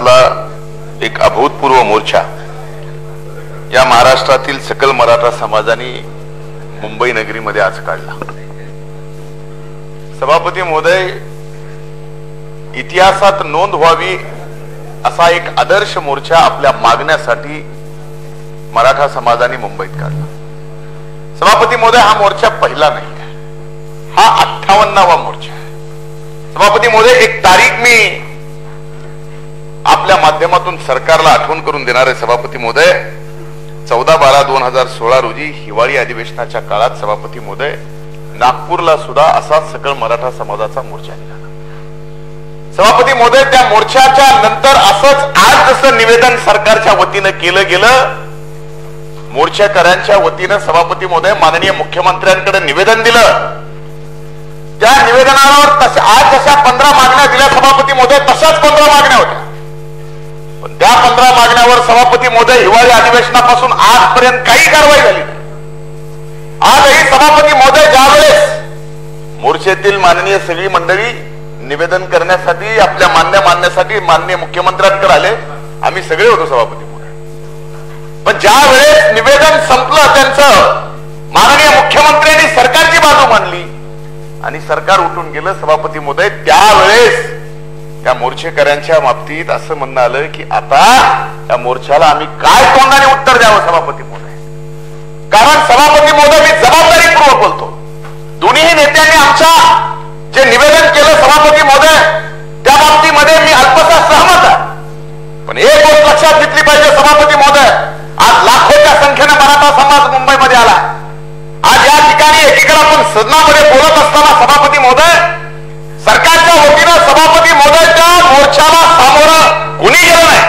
महाराष्ट्रातला एक अभूतपूर्व मोर्चा. या महाराष्ट्रातील सकल मराठा समाजाने मुंबई नगरीमध्ये आज काढला. सभापती महोदय इतिहासात नोंद व्हावी असा एक आदर्श मोर्चा आपल्या मागण्यासाठी मराठा समाजाने मुंबईत काढला. सभापती महोदय हा मोर्चा पहिला नाही हा अठ्ठावन्नावा मोर्चा आहे. सभापती महोदय एक तारीख मी आपल्या माध्यमातून सरकारला आठवण करून देणारे सभापती महोदय चौदा बारा दोन हजार सोळा रोजी हिवाळी अधिवेशनाच्या काळात सभापती महोदय नागपूरला सुद्धा असा सकळ मराठा समाजाचा मोर्चा निघाला. सभापती महोदय त्या मोर्चाच्या नंतर असंच आज जसं निवेदन सरकारच्या वतीनं केलं गेलं मोर्चेकऱ्यांच्या वतीनं सभापती महोदय माननीय मुख्यमंत्र्यांकडे निवेदन दिलं. त्या निवेदनावर आज जशा पंधरा मागण्या दिल्या सभापती महोदय तशाच पंधरा मागण्या होत्या. त्या पंधरा मागण्यावर सभापती मोदय हिवाळी अधिवेशनापासून आजपर्यंत काही कारवाई झाली आजही सभापती मोदय ज्यावेळेस मोर्चेतील माननीय सगळी मंडळी निवेदन करण्यासाठी आपल्या मान्य मानण्यासाठी माननीय मुख्यमंत्र्यांकडे आले आम्ही सगळे होतो सभापती महोदय. पण ज्या वेळेस निवेदन संपलं त्यांचं माननीय मुख्यमंत्र्यांनी सरकारची बाजू मानली आणि सरकार उठून गेलं सभापती मोदय त्यावेळेस त्या मोर्चेकऱ्यांच्या बाबतीत असं म्हणणं आलं की आता त्या मोर्चाला आम्ही काय तोंडाने उत्तर द्यावं सभापती महोदय? कारण सभापती महोदय मी जबाबदारीपूर्वक बोलतो. दोन्ही नेत्यांनी आमच्या जे निवेदन केलं सभापती महोदय त्या बाबतीमध्ये मी अल्पसा सहमत आहे. पण एक गोष्ट लक्षात घेतली पाहिजे सभापती महोदय आज लाखोच्या संख्येने मराठा समाज मुंबईमध्ये आला आज या ठिकाणी एकीकडे आपण सदनामध्ये बोलत असताना सभापती महोदय सरकारच्या वतीनं सभापती महोदयच्या मोर्चाला सामोरं कुणी गेलं नाही?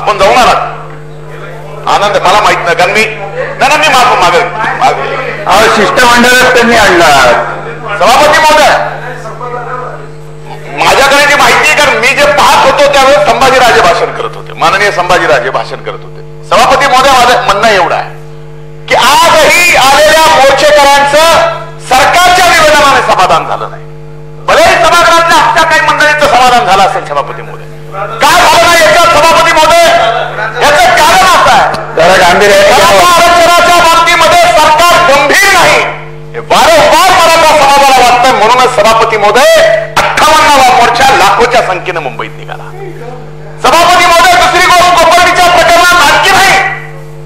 आपण जाऊन आनंद मला माहीत नाही. कारण मी नाही मी माग माग अहो शिष्टमंडळच त्यांनी आणला सभापती महोदय माझ्याकडे जी माहिती आहे कारण मी जे पाहत होतो त्यावेळेस संभाजीराजे भाषण करत होते. माननीय संभाजीराजे भाषण करत होते. सभापती महोदय माझं म्हणणं एवढं आहे की आजही आलेल्या मोर्चेकरांचं सरकारच्या निवेदनाने समाधान झालं नाही. भलेही सभागृहातल्या आमच्या काही असेल सभापती महोदय. काय नाही याच्यात सभापती महोदय याचं कारण असं आहे. आरक्षणाच्या बाबतीमध्ये सरकार गंभीर नाही. हे वारंवार मराठा समाजाला वाटतंय. म्हणूनच सभापती महोदय अठ्ठावन्नावा मोर्चा लाखोच्या संख्येनं मुंबईत निघाला. सभापती महोदय दुसरी गोष्ट कोपर्डीच्या प्रकरणात आणखी नाही.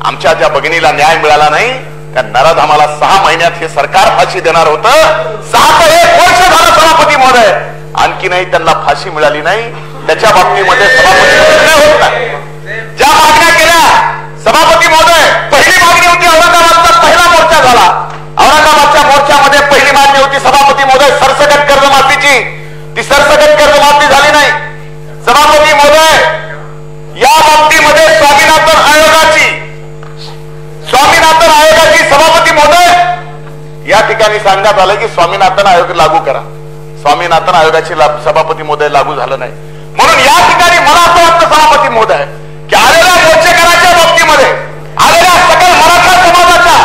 आमच्या त्या भगिनीला न्याय मिळाला नाही त्या नराधामाला सहा महिन्यात हे सरकार फाशी देणार होतं. सहा एक वर्ष झालं सभापती महोदय की नाही त्यांना फाशी मिळाली नाही. त्याच्या बाबतीमध्ये सभापती होत नाही ज्या मागण्या केल्या सभापती महोदय पहिली मागणी होती औरंगाबादचा पहिला मोर्चा झाला. औरंगाबादच्या मोर्चामध्ये पहिली मागणी होती सभापती महोदय सरसकट कर्जमाफीची. ती सरसकट कर्जमाफी झाली नाही. सभापती महोदय या बाबतीमध्ये स्वामीनाथन आयोगाची स्वामीनाथन आयोगाची सभापती महोदय या ठिकाणी सांगण्यात आलं की स्वामीनाथन आयोग लागू करा. स्वामीनाथन आयोगाची सभापती महोदय लागू झालं नाही. म्हणून या ठिकाणी मला असं वाटतं सभापती महोदय की आलेल्या मोर्चेकरांच्या बाबतीमध्ये आलेल्या सकल मराठा समाजाच्या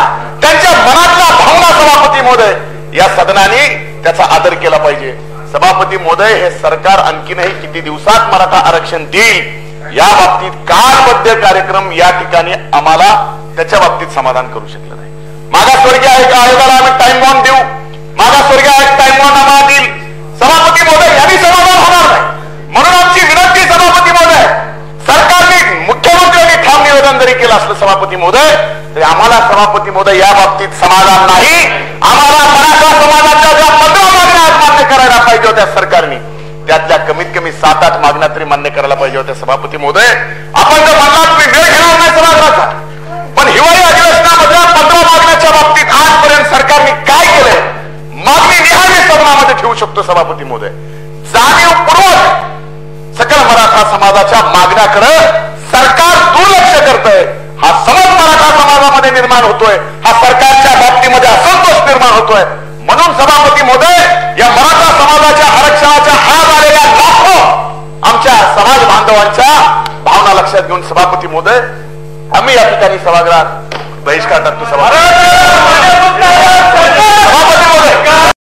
त्यांच्या मनातल्या भावना सभापती महोदय या सदनाने त्याचा आदर केला पाहिजे. सभापती महोदय हे सरकार आणखीनही किती दिवसात मराठा आरक्षण देईल या बाबतीत कालबद्ध कार्यक्रम या ठिकाणी आम्हाला त्याच्या बाबतीत समाधान करू शकलं नाही. मागासवर्गीय आयोग- आयोगाला आम्ही टाइम बॉम्ब सभापती महोदय तरी आम्हाला सभापती महोदय या बाबतीत समाधान नाही. आम्हाला मराठा समाजाच्या ज्या पंधरा मागण्या आज मान्य करायला पाहिजे होत्या सरकारने त्यातल्या कमीत कमी सात आठ मागण्या तरी मान्य करायला पाहिजे होत्या सभापती महोदय आपण जर म्हणला तुम्ही वेळ घेणार नाही सभागृहाचा पण हिवाळी अधिवेशनामधल्या पंधरा मागण्याच्या बाबतीत आजपर्यंत सरकारने काय केलंय? मागणी निहाय सदनामध्ये ठेवू शकतो सभापती महोदय जाणीवपूर्वक सकल मराठा समाजाच्या मागण्याकडे सरकार दुर्लक्ष करतंय. हा समज समाजामध्ये निर्माण होतोय. हा सरकारच्या बाबतीमध्ये असंतोष निर्माण होतोय. म्हणून सभापती महोदय या मराठा समाजाच्या आरक्षणाच्या आज आलेल्या लाखो आमच्या समाज बांधवांच्या भावना लक्षात घेऊन सभापती महोदय आम्ही या ठिकाणी सभागृहात बहिष्कार टाकतो सभा